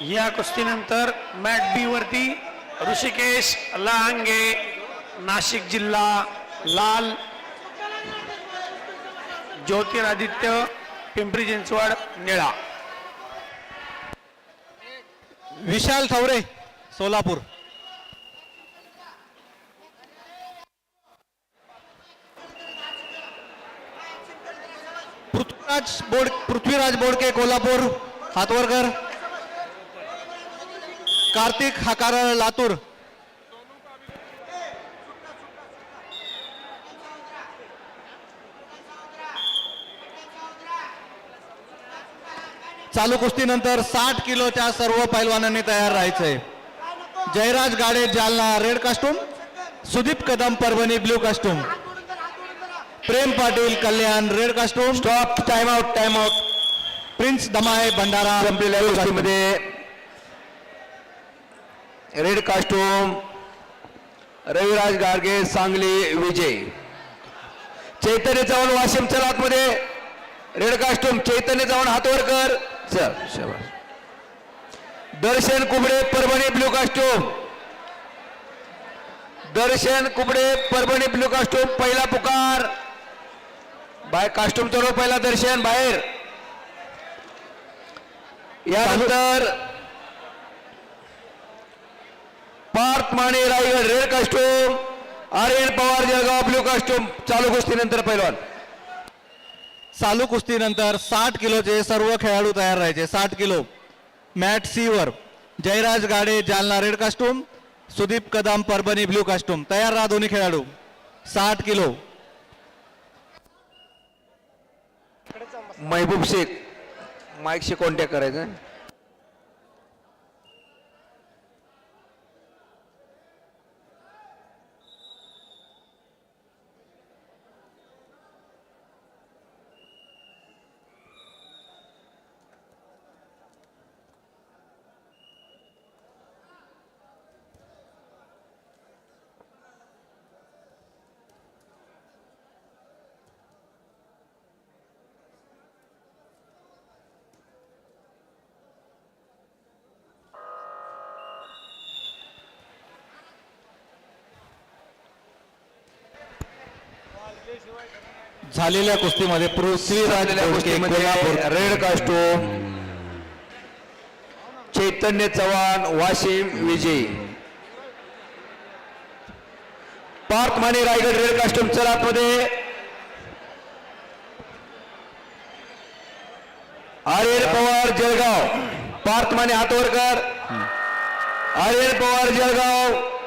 या कुस्तीनंतर मॅट बी वरती ऋषिकेश लहांगे नाशिक जिल्हा लाल ज्योतिरादित्य पिंपरी चिंचवड निळा. विशाल थवरे सोलापूर. पृथ्वीराज बोड पृथ्वीराज बोडके कोल्हापूर हातवरकर. कार्तिक हाकारळ लातूर. चालू कुस्तीनंतर साठ किलोच्या सर्व पैलवानांनी तयार राहायचंय. Jayraj Gade Jalna red costume Sudeep Kadam Parbhani blue costume Prem Patil Kalyan red costume stop time out time out Prince Damay Bhandara. संपलेल्या गोष्टीमध्ये रेड कास्टूम रविराज गाडगे सांगली विजय. चैतन्य चव्हाण वाशिम चलातमध्ये रेड कास्टूम चैतन्य चव्हाण हातवरकर चल शाबास. Darshan Kubde Parbhani blue costume. Darshan Kubde Parbhani blue costume पहिला पुकार. बाय costume चढव पहिला दर्शन बाहेर. यानंतर Parth Mane Raigad red costume Aryan Pawar Jalgaon blue costume चालू गोष्टीनंतर पैलवान. चालू कुस्तीनंतर साठ किलोचे सर्व खेळाडू तयार राहायचे. साठ किलो. मॅट सी वर Jayraj Gade Jalna red costume Sudeep Kadam Parbhani blue costume. तयार राहा दोन्ही खेळाडू. साठ किलो. महबूब शेख माईकशी कॉन्टॅक्ट करायचं. झालेल्या कुस्तीमध्ये पृथ्वीराज कोल्हापूर रेड कास्टूम चैतन्य चव्हाण वाशिम विजय. पार्थ माने रायगड रेड कास्टूम चलात मध्ये आर्यन पवार जळगाव. पार्थ माने हातवरकर. आर्यन पवार जळगाव.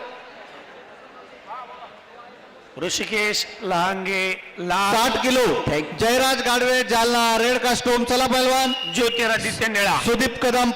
ऋषिकेश लहांगे साठ kilo. Jayraj Gadve Jalna red costume चला पैलवान ज्योतिरादित्य निळा। सुदीप कदम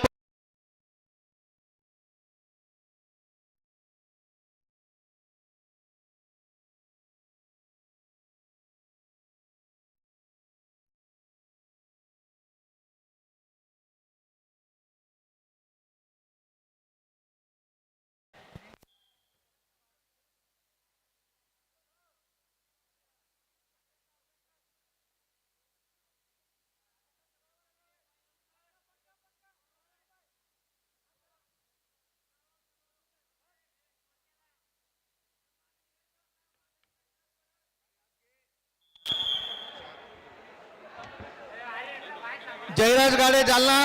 जयराज गाडे जालना.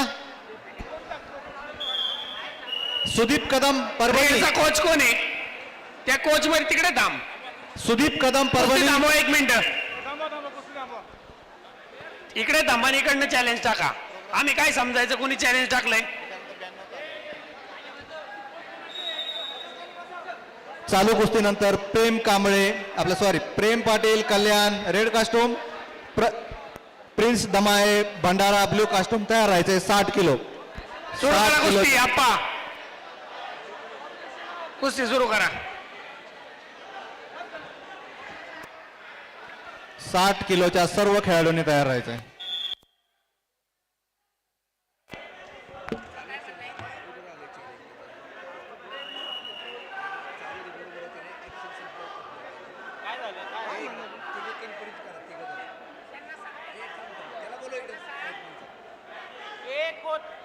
सुदीप कदम परभणी. कोच कोण आहे? त्या कोच मध्ये तिकडे थांब. सुदीप कदम परभणी. थांबवा एक मिनिट. इकडे थांबा आणि इकडनं चॅलेंज टाका. आम्ही काय समजायचं? कोणी चॅलेंज टाकलंय? चालू कुस्तीनंतर प्रेम कांबळे आपलं sorry Prem Patil Kalyan red costume प्र Prince Damaye Bhandara blue costume तयार राहायचे साठ किलो. सुरू करा साठ किलो. कुस्ती आप्पा. कुस्ती सुरू करा. साठ किलोच्या सर्व खेळाडूंनी तयार राहायचंय.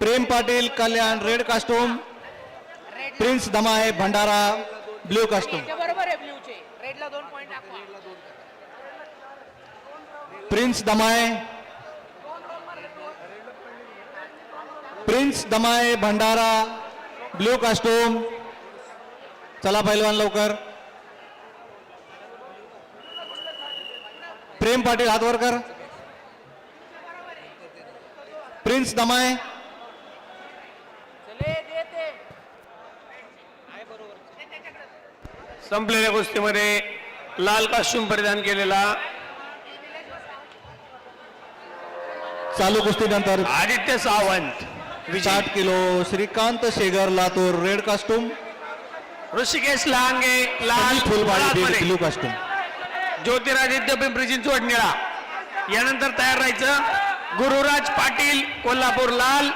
Prem Patil Kalyan red costume Prince Damay Bhandara blue costume Prince Damay Prince Damay Bhandara blue costume चला पैलवान लवकर. प्रेम पाटील हात वर कर. प्रिन्स दमाय संपलेल्या कुस्तीमध्ये लाल कास्ट्यूम परिधान केलेला. चालू कुस्तीनंतर आदित्य सावंत. साठ kilo Shrikant Shegar Latur red costume Rushikesh Lange लाल फुलबाडी कास्टूम ज्योतिरादित्य पिंपरी चिंचवड निळा. यानंतर तयार राहायचं गुरुराज पाटील कोल्हापूर लाल.